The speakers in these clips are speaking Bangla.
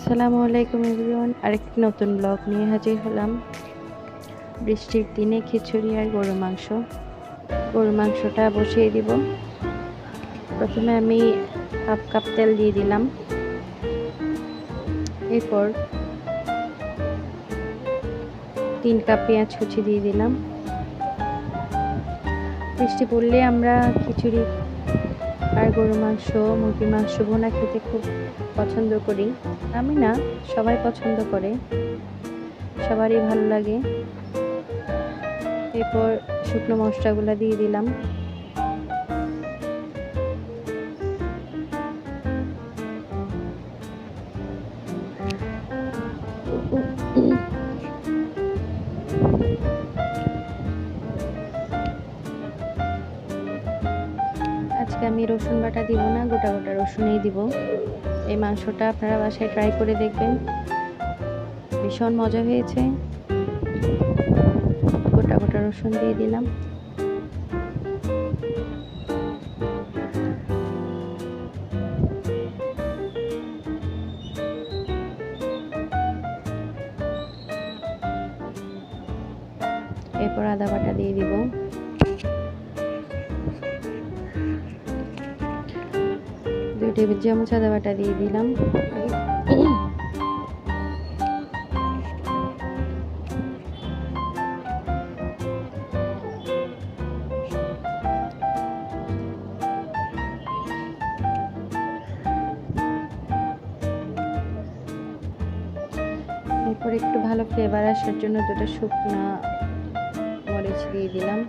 আসসালামু আলাইকুম এভরিওয়ান। আরেকটি নতুন ব্লগ নিয়ে হাজির হলাম। বৃষ্টির দিনে খিচুড়ি আর গরু মাংস। গরু মাংসটা বসিয়ে দিব। প্রথমে আমি হাফ কাপ তেল দিয়ে দিলাম। এরপর তিন কাপ পেঁয়াজ কুচি দিয়ে দিলাম। বৃষ্টি পড়লে আমরা খিচুড়ি আর গরু মাংস মুরগি মাংস ভোনা খেতে খুব পছন্দ করি। আমি না, সবাই পছন্দ করে। সবারই ভালো লাগে। এরপর শুকনো মশলাগুলো দিয়ে দিলাম। আজকে আমি রসুন বাটা দিব না, গোটা গোটা রসুনই দিব। এই মাংসটা আপনারা বাসায় ট্রাই করে দেখবেন। ভীষণ মজা হয়েছে। গোটা গোটা রসুন দিয়ে দিলাম। এরপর আদা বাটা দিয়ে দিব। টেবিল চামচ বাটা দিয়ে দিলাম। এরপর একটু ভালো ফ্লেভার আসার জন্য দুটো শুকনা মরিচ দিয়ে দিলাম।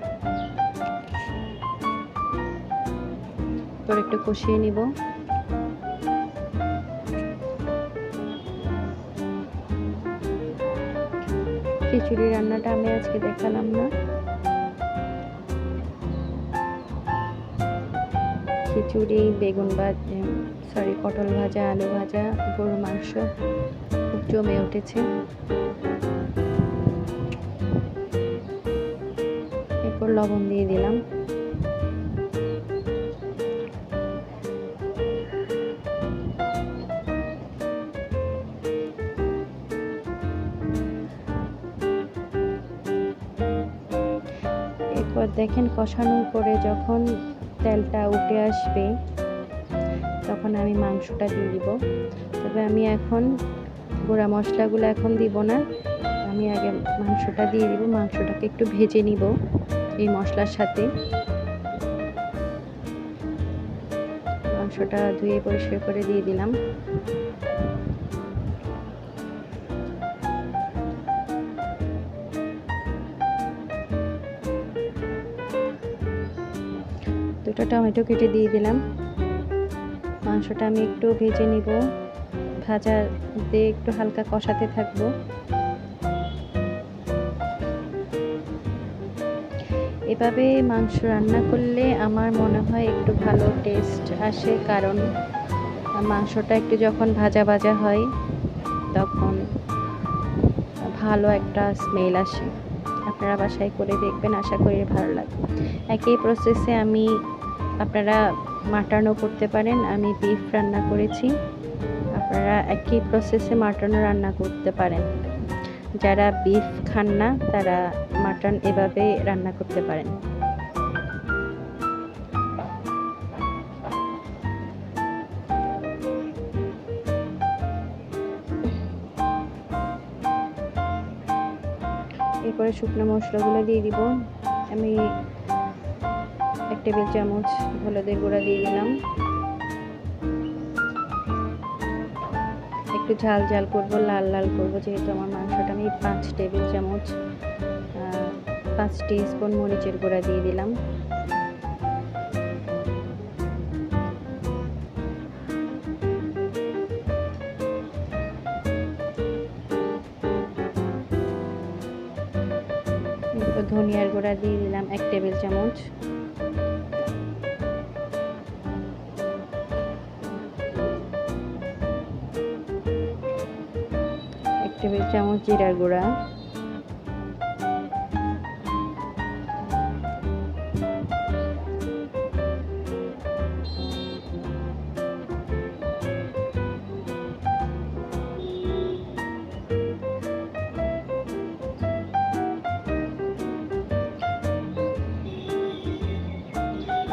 এরপর একটু কষিয়ে নিব। খিচুড়ি রান্নাটা আমি আজকে দেখালাম না। খিচুড়ি, বেগুন ভাজা সরি পটল ভাজা, আলু ভাজা গরু মাংস, খুব জমে উঠেছে। এরপর লবণ দিয়ে দিলাম। এরপর দেখেন কষানোর পরে যখন তেলটা উঠে আসবে, তখন আমি মাংসটা দিয়ে দিব। তবে আমি এখন গুঁড়া মশলাগুলো এখন দিব না। আমি আগে মাংসটা দিয়ে দিব, মাংসটাকে একটু ভেজে নিব এই মশলার সাথে। মাংসটা ধুয়ে পরিষ্কার করে দিয়ে দিলাম। দুটো টমেটো কেটে দিয়ে দিলাম। মাংসটা আমি একটু ভেজে নিব। ভাজা দিয়ে একটু হালকা কষাতে থাকব। এভাবে মাংস রান্না করলে আমার মনে হয় একটু ভালো টেস্ট আসে, কারণ মাংসটা একটু যখন ভাজা ভাজা হয়, তখন ভালো একটা স্মেল আসে। আপনারা বাসায় করে দেখবেন, আশা করি ভালো লাগবে। একই প্রসেসে আমি আপনারা মাটনও করতে পারেন, আমি বিফ রান্না করেছি। আপনারা একই প্রসেসে মাটনও রান্না করতে পারেন। যারা বিফ খান না, তারা মাটন এভাবে রান্না করতে পারেন। এরপরে শুকনো মশলাগুলো দিয়ে দিব। আমি টেবিল চামচ হলুদের গুঁড়া দিয়ে দিলাম। একটু ঝাল ঝাল করব, লাল লাল করব, যেহেতু আমার মাংসটা আমি পাঁচ টেবিল চামচ পাঁচ স্পুন মরিচের গুঁড়া দিয়ে দিলাম। ধনিয়ার গুঁড়া দিয়ে দিলাম এক টেবিল চামচ। টেবিল চামচ জিরা গুঁড়া।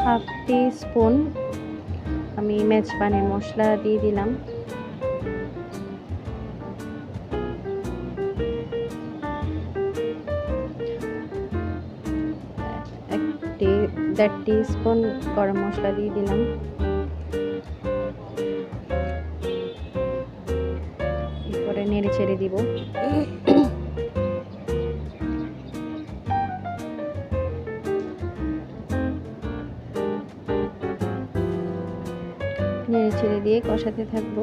হাফ টি স্পুন আমি মেজবানি মশলা দিয়ে দিলাম। একটি দেড় টি স্পুন গরম মশলা দিয়ে দিলাম। এরপরে নেড়ে ছেড়ে দিব। নেড়ে ছেড়ে দিয়ে কষাতে থাকব।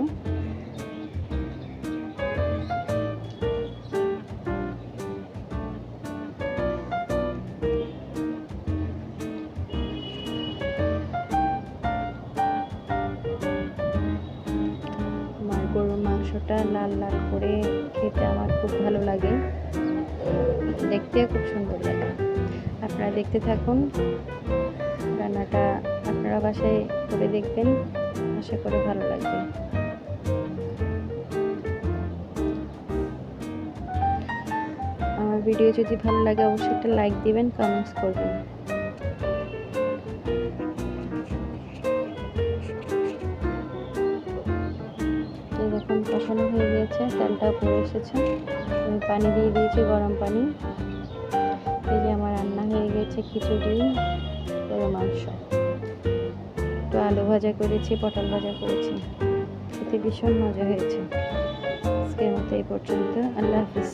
গরুর লাল লাল করে খেতে আমার খুব ভালো লাগে। দেখতে খুব সুন্দর লাগে। আপনারা দেখতে থাকুন। রান্নাটা আপনারা বাসায় করে দেখবেন। আশা করে ভালো লাগবে। আমার ভিডিও যদি ভালো লাগে, অবশ্যই একটা লাইক দিবেন কমেন্টস করবেন। তো দেখুন কষানো হয়ে গিয়েছে তেলটাও পড়ে এসেছে। আমি পানি দিয়ে দিয়েছি, গরম পানি। এই যে আমার রান্না হয়ে গেছে খিচুড়ি গরু মাংস। একটু আলু ভাজা করেছি, পটল ভাজা করেছি। খেতে ভীষণ মজা হয়েছে। আজকের মতো এই পর্যন্ত। আল্লাহ হাফিজ।